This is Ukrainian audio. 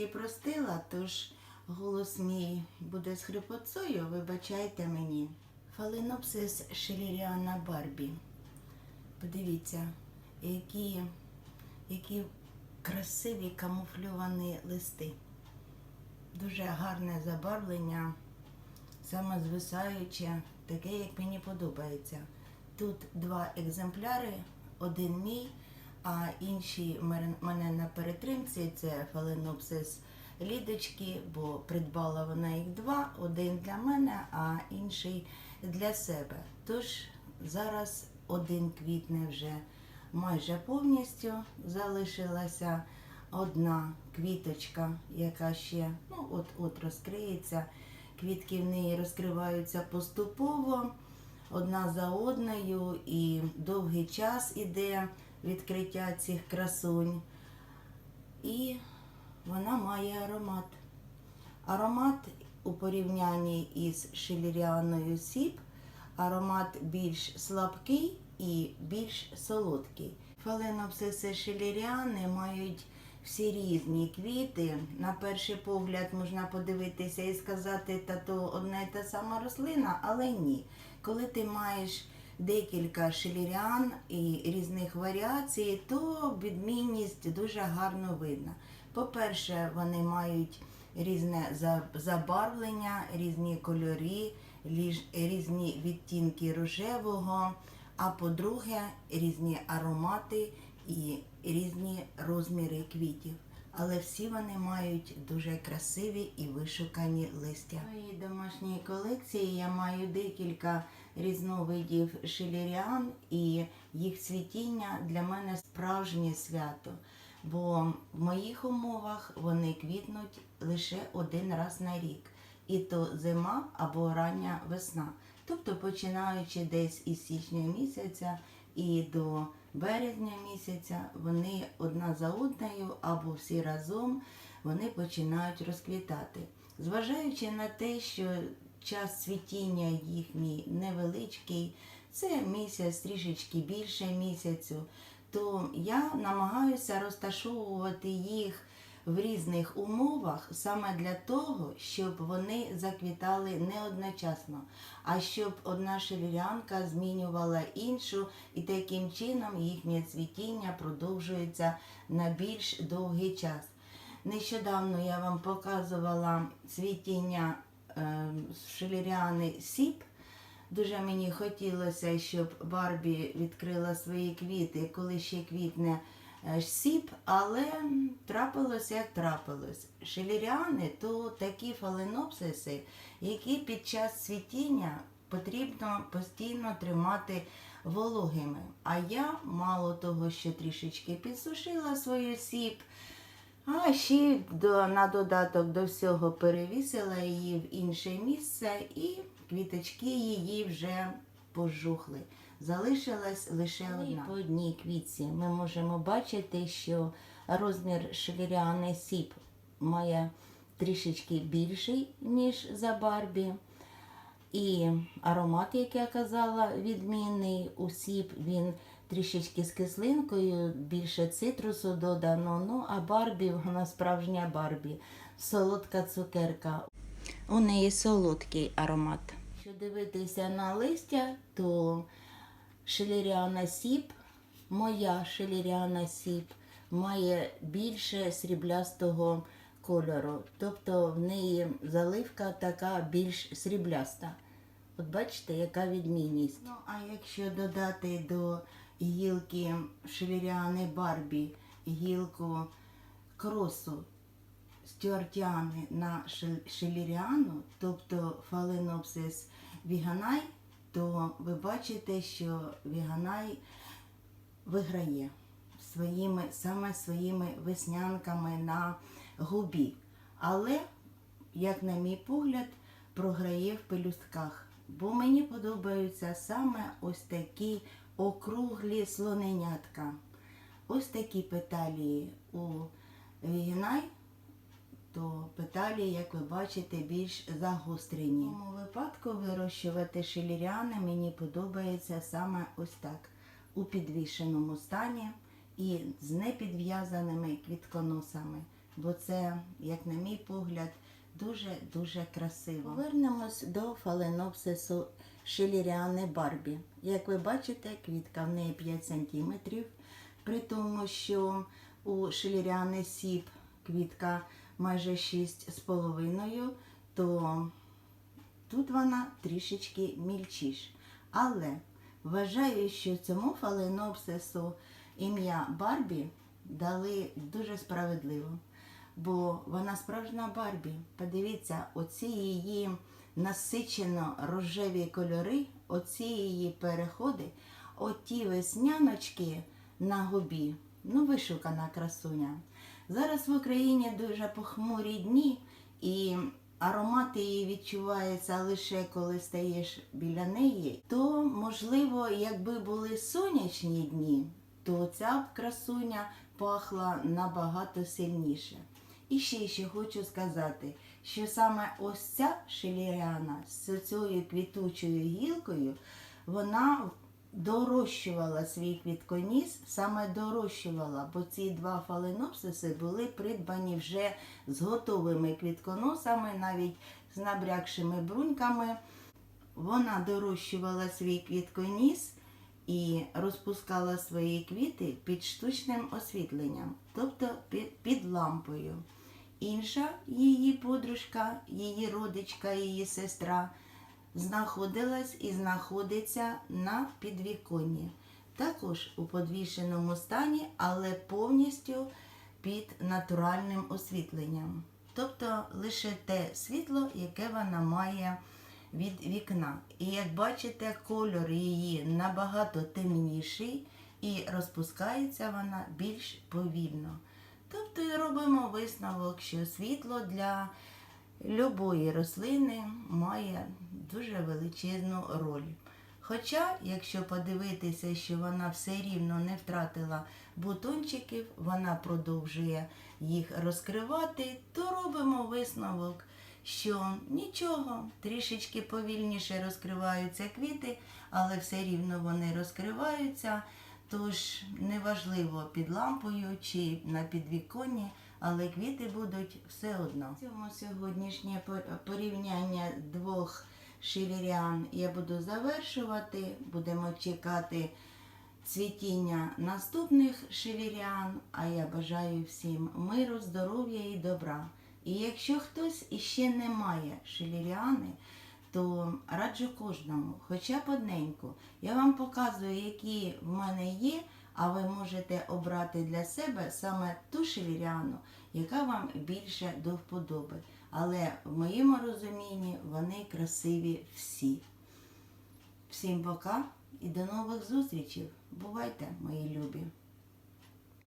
трішечки простила, тож голос мій буде з хрипотцою, вибачайте мені. Фаленопсис шеліріана Барбі. Подивіться, які, які красиві камуфльовані листи. Дуже гарне забарвлення, саме звисаюче, таке, як мені подобається. Тут два екземпляри, один мій, а інші мене- на перетримці це фаленопсис лідочки, бо придбала вона їх два, один для мене, а інший для себе. Тож зараз один квітне вже майже повністю залишилася одна квіточка, яка ще ну, от от розкриється. Квітки в неї розкриваються поступово, одна за одною, і довгий час іде відкриття цих красунь. І вона має аромат. Аромат у порівнянні із шиліріаною сіп, аромат більш слабкий і більш солодкий. Фаленопсиси шиліріани мають всі різні квіти. На перший погляд можна подивитися і сказати, та то одна і та сама рослина, але ні. Коли ти маєш декілька шиліріан і різних варіацій, то відмінність дуже гарно видна. По-перше, вони мають різне за- забарвлення, різні кольори, різні відтінки рожевого, а по-друге, різні аромати і різні розміри квітів. Але всі вони мають дуже красиві і вишукані листя. В моїй домашній колекції я маю декілька різновидів шиліріан, і їх цвітіння для мене справжнє свято. Бо в моїх умовах вони квітнуть лише один раз на рік, і то зима або рання весна. Тобто починаючи десь із січня місяця і до березня місяця, вони одна за одною або всі разом вони починають розквітати. Зважаючи на те, що час цвітіння їхній невеличкий, це місяць трішечки більше місяцю, то я намагаюся розташовувати їх в різних умовах саме для того, щоб вони заквітали не одночасно, а щоб одна шевірянка змінювала іншу, і таким чином їхнє цвітіння продовжується на більш довгий час. Нещодавно я вам показувала цвітіння е, шеліріани сіп. Дуже мені хотілося, щоб Барбі відкрила свої квіти, коли ще квітне е, сіп, але трапилось як трапилось. Шеліріани то такі фаленопсиси, які під час цвітіння потрібно постійно тримати вологими. А я мало того, що трішечки підсушила свою сіп, а ще до, на додаток до всього перевісила її в інше місце, і квіточки її вже пожухли. Залишилась лише одна. По одній квітці ми можемо бачити, що розмір швіріани сіп має трішечки більший, ніж за Барбі. І аромат, як я казала, відмінний. У сіп він трішечки з кислинкою, більше цитрусу додано. Ну, а Барбі, вона справжня Барбі. Солодка цукерка. У неї солодкий аромат. Якщо дивитися на листя, то шелеріана сіп, моя шелеріана сіп, має більше сріблястого кольору. Тобто в неї заливка така більш срібляста. От бачите, яка відмінність. Ну, а якщо додати до гілки шелеріани Барбі гілку кросу стюартіани на шел- шелеріану, тобто фаленопсис віганай, то ви бачите, що віганай виграє своїми, саме своїми веснянками на губі. Але, як на мій погляд, програє в пелюстках. Бо мені подобаються саме ось такі округлі слоненятка. Ось такі петалії у вігнай, то петалії, як ви бачите, більш загострені. В цьому випадку вирощувати шиліріани мені подобається саме ось так, у підвішеному стані і з непідв'язаними квітконосами. бо це, як на мій погляд, дуже-дуже красиво. Повернемось до фаленопсису шиліріани Барбі. Як ви бачите, квітка в неї 5 см, при тому, що у шиліріани Сіп квітка майже 6,5, то тут вона трішечки мільчіш. Але вважаю, що цьому фаленопсису ім'я Барбі дали дуже справедливо. Бо вона справжня Барбі. Подивіться, оці її насичено рожеві кольори, оці її переходи, оті весняночки на губі. Ну, вишукана красуня. Зараз в Україні дуже похмурі дні, і аромат її відчувається лише коли стаєш біля неї. То, можливо, якби були сонячні дні, то ця б красуня пахла набагато сильніше. І ще ще хочу сказати, що саме ось ця шиліряна з цією квітучою гілкою, вона дорощувала свій квітконіс, саме дорощувала, бо ці два фаленопсиси були придбані вже з готовими квітконосами, навіть з набрякшими бруньками. Вона дорощувала свій квітконіс і розпускала свої квіти під штучним освітленням, тобто під, під лампою. Інша її подружка, її родичка, її сестра знаходилась і знаходиться на підвіконні. Також у подвішеному стані, але повністю під натуральним освітленням. Тобто лише те світло, яке вона має від вікна. І як бачите, кольор її набагато темніший і розпускається вона більш повільно. Тобто робимо висновок, що світло для любої рослини має дуже величезну роль. Хоча, якщо подивитися, що вона все рівно не втратила бутончиків, вона продовжує їх розкривати, то робимо висновок, що нічого, трішечки повільніше розкриваються квіти, але все рівно вони розкриваються. Тож неважливо під лампою чи на підвіконні, але квіти будуть все одно. Цьому сьогоднішнє порівняння двох шилірян я буду завершувати. Будемо чекати цвітіння наступних шилірян. А я бажаю всім миру, здоров'я і добра. І якщо хтось іще не має шиліріани, то раджу кожному, хоча б одненьку. Я вам показую, які в мене є, а ви можете обрати для себе саме ту шевіряну, яка вам більше до вподоби. Але в моєму розумінні вони красиві всі. Всім пока і до нових зустрічей. Бувайте, мої любі!